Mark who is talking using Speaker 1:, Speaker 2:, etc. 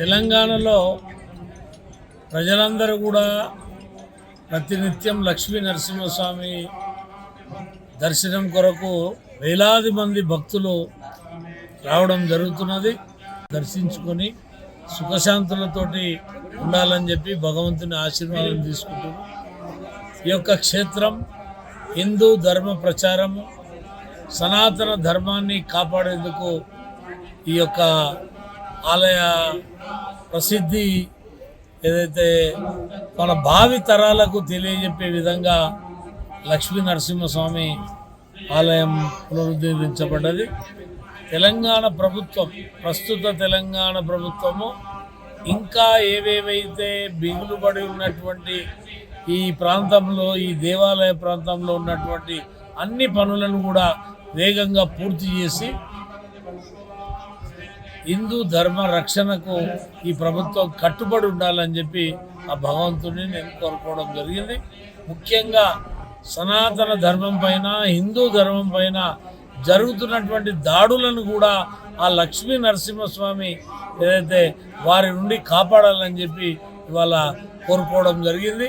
Speaker 1: తెలంగాణలో ప్రజలందరూ కూడా ప్రతినిత్యం లక్ష్మీ నరసింహస్వామి దర్శనం కొరకు వేలాది మంది భక్తులు రావడం జరుగుతున్నది. దర్శించుకొని సుఖశాంతులతోటి ఉండాలని చెప్పి భగవంతుని ఆశీర్వాదం తీసుకుంటున్నాం. ఈ యొక్క క్షేత్రం హిందూ ధర్మ ప్రచారము సనాతన ధర్మాన్ని కాపాడేందుకు ఈ యొక్క ఆలయ ప్రసిద్ధి ఏదైతే మన భావి తరాలకు తెలియజెప్పే విధంగా లక్ష్మీ నరసింహస్వామి ఆలయం పునరుద్ధరించబడ్డది. తెలంగాణ ప్రభుత్వం ప్రస్తుత తెలంగాణ ప్రభుత్వము ఇంకా ఏవేవైతే బిగులుబడి ఉన్నటువంటి ఈ ప్రాంతంలో ఈ దేవాలయ ప్రాంతంలో ఉన్నటువంటి అన్ని పనులను కూడా వేగంగా పూర్తి చేసి హిందూ ధర్మ రక్షణకు ఈ ప్రభుత్వం కట్టుబడి ఉండాలని చెప్పి ఆ భగవంతుడిని నేను కోరుకోవడం జరిగింది. ముఖ్యంగా సనాతన ధర్మం పైన హిందూ ధర్మం పైన జరుగుతున్నటువంటి దాడులను కూడా ఆ లక్ష్మీ నరసింహస్వామి ఏదైతే వారి నుండి కాపాడాలని చెప్పి ఇవాళ కోరుకోవడం జరిగింది.